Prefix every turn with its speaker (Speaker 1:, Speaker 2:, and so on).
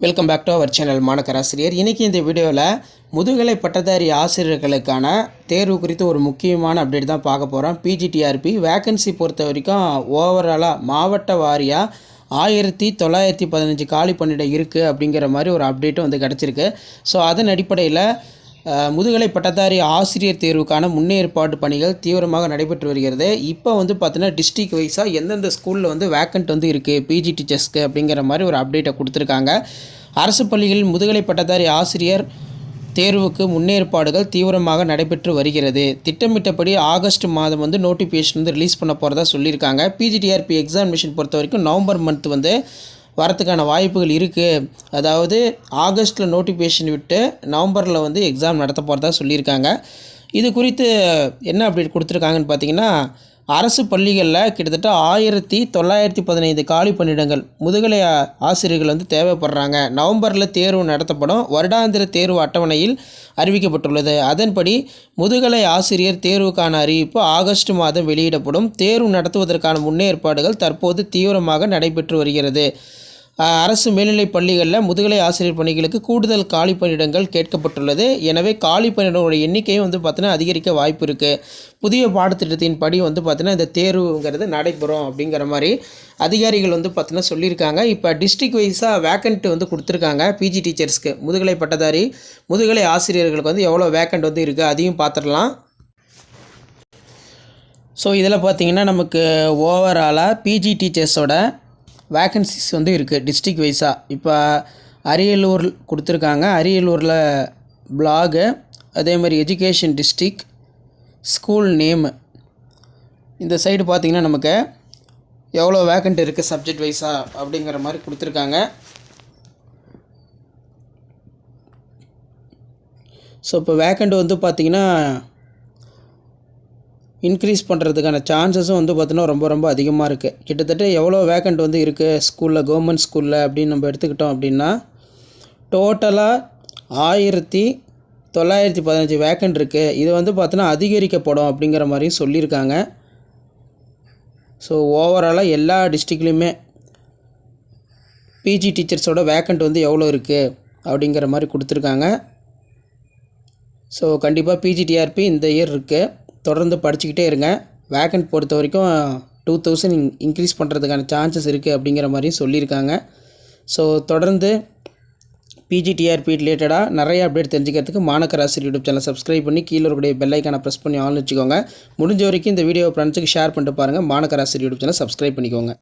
Speaker 1: Welcome back to our channel மாணக்கராசிரியர் இன்றைக்கி இந்த வீடியோவில் முதுகலை பட்டதாரி ஆசிரியர்களுக்கான தேர்வு குறித்து ஒரு முக்கியமான அப்டேட் தான் பார்க்க போகிறோம் பிஜிடிஆர்பி வேக்கன்சி பொறுத்த வரைக்கும் ஓவராலாக மாவட்ட வாரியாக ஆயிரத்தி தொள்ளாயிரத்தி பதினஞ்சு காலி பணியிடம் இருக்குது அப்படிங்கிற மாதிரி ஒரு அப்டேட்டும் வந்து கிடச்சிருக்கு. ஸோ அதன் அடிப்படையில் முதுகலை பட்டதாரி ஆசிரியர் தேர்வுக்கான முன்னேற்பாடு பணிகள் தீவிரமாக நடைபெற்று வருகிறது. இப்போ வந்து பார்த்தீங்கன்னா டிஸ்ட்ரிக் வைஸாக எந்தெந்த ஸ்கூலில் வந்து வேக்கண்ட் வந்து இருக்குது பிஜி டீச்சர்ஸ்க்கு அப்படிங்கிற மாதிரி ஒரு அப்டேட்டை கொடுத்துருக்காங்க. அரசு பள்ளிகளில் முதுகலை பட்டதாரி ஆசிரியர் தேர்வுக்கு முன்னேற்பாடுகள் தீவிரமாக நடைபெற்று வருகிறது. திட்டமிட்டபடி ஆகஸ்ட் மாதம் வந்து நோட்டிஃபிகேஷன் வந்து ரிலீஸ் பண்ண போகிறதா சொல்லியிருக்காங்க. பிஜிடிஆர்பி எக்ஸாமினேஷன் பொறுத்த வரைக்கும் நவம்பர் மந்த் வந்து வரத்துக்கான வாய்ப்புகள் இருக்குது அதாவது ஆகஸ்ட்டில் நோட்டிஃபிகேஷன் விட்டு நவம்பரில் வந்து எக்ஸாம் நடத்த போகிறதா சொல்லியிருக்காங்க. இது குறித்து என்ன அப்டேட் கொடுத்துருக்காங்கன்னு பார்த்தீங்கன்னா அரசு பள்ளிகளில் கிட்டத்தட்ட ஆயிரத்தி தொள்ளாயிரத்தி பதினைந்து காலி பணியிடங்கள் முதுகலை ஆசிரியர்கள் வந்து தேவைப்படுறாங்க. நவம்பரில் தேர்வு நடத்தப்படும். வருடாந்திர தேர்வு அட்டவணையில் அறிவிக்கப்பட்டுள்ளது. அதன்படி முதுகலை ஆசிரியர் தேர்வுக்கான அறிவிப்பு ஆகஸ்ட் மாதம் வெளியிடப்படும். தேர்வு நடத்துவதற்கான முன்னேற்பாடுகள் தற்போது தீவிரமாக நடைபெற்று வருகிறது. அரசு மேல்நிலைப் பள்ளிகளில் முதுகலை ஆசிரியர் பணிகளுக்கு கூடுதல் காலி பணியிடங்கள் கேட்கப்பட்டுள்ளது. எனவே காலி பணியிடங்களோட எண்ணிக்கையும் வந்து பார்த்தீங்கன்னா அதிகரிக்க வாய்ப்பு இருக்குது புதிய பாடத்திட்டத்தின் படி வந்து பார்த்தீங்கன்னா இந்த தேர்வுங்கிறது நடைபெறும் அப்படிங்கிற மாதிரி அதிகாரிகள் வந்து பார்த்தீங்கன்னா சொல்லியிருக்காங்க. இப்போ டிஸ்ட்ரிக் வைஸாக வேக்கண்ட் வந்து கொடுத்துருக்காங்க பிஜி டீச்சர்ஸ்க்கு முதுகலை பட்டதாரி முதுகலை ஆசிரியர்களுக்கு வந்து எவ்வளோ வேக்கண்ட் வந்து இருக்குது அதையும் பார்த்துடலாம் ஸோ இதில் பார்த்தீங்கன்னா நமக்கு ஓவராலாக பிஜி டீச்சர்ஸோட வேக்கன்சிஸ் வந்து இருக்குது டிஸ்ட்ரிக் வைஸாக இப்போ அரியலூர் கொடுத்துருக்காங்க. அரியலூரில் பிளாகு அதே மாதிரி எஜுகேஷன் டிஸ்ட்ரிக் ஸ்கூல் நேமு இந்த சைடு பார்த்தீங்கன்னா நமக்கு எவ்வளோ வேக்கண்ட் இருக்குது சப்ஜெக்ட் வைஸாக அப்படிங்கிற மாதிரி கொடுத்துருக்காங்க. ஸோ இப்போ வேக்கண்ட் வந்து பார்த்திங்கன்னா இன்க்ரீஸ் பண்ணுறதுக்கான சான்சஸும் வந்து பார்த்தீங்கன்னா ரொம்ப ரொம்ப அதிகமாக இருக்குது கிட்டத்தட்ட எவ்வளோ வேக்கண்ட் வந்து இருக்குது ஸ்கூலில் கவர்மெண்ட் ஸ்கூலில் அப்படின்னு நம்ம எடுத்துக்கிட்டோம் அப்படின்னா டோட்டலாக ஆயிரத்தி தொள்ளாயிரத்தி பதினஞ்சு வேக்கண்ட் இருக்குது இது வந்து பார்த்தீங்கன்னா அதிகரிக்கப்படும் அப்படிங்கிற மாதிரியும் சொல்லியிருக்காங்க. ஸோ ஓவராலாக எல்லா டிஸ்ட்ரிக்ட்லேயுமே பிஜி டீச்சர்ஸோட வேக்கண்ட் வந்து எவ்வளோ இருக்குது அப்படிங்கிற மாதிரி கொடுத்துருக்காங்க. ஸோ கண்டிப்பாக பிஜிடிஆர்பி இந்த இயர் இருக்குது தொடர்ந்து படிச்சுக்கிட்டே இருங்க. வேக்கண்ட் பொறுத்த வரைக்கும் டூ தௌசண்ட் இன் இன்க்ரீஸ் பண்ணுறதுக்கான சான்சஸ் இருக்குது அப்படிங்கிற மாதிரியும் சொல்லியிருக்காங்க. ஸோ தொடர்ந்து பிஜிடிஆர்பி ரிலேட்டடாக நிறைய அப்டேட் தெரிஞ்சுக்கிறதுக்கு மாணக்கராசி யூடியூப் சேனல் சப்ஸ்கிரைப் பண்ணி கீழே இருக்கக்கூடிய பெல் ப்ரெஸ் பண்ணி ஆன் வச்சுக்கோங்க. முடிஞ்ச வரைக்கும் இந்த வீடியோ ஃப்ரெண்ட்ஸுக்கு ஷேர் பண்ணிட்டு பாருங்கள் மாணக்கராசி யூடியூப் சேனல் சப்ஸ்கிரைப் பண்ணிக்கோங்க.